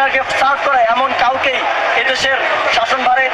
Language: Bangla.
হাসিনাকে সার্ভ করা এমন কাউকেই এদেশের শাসনভারে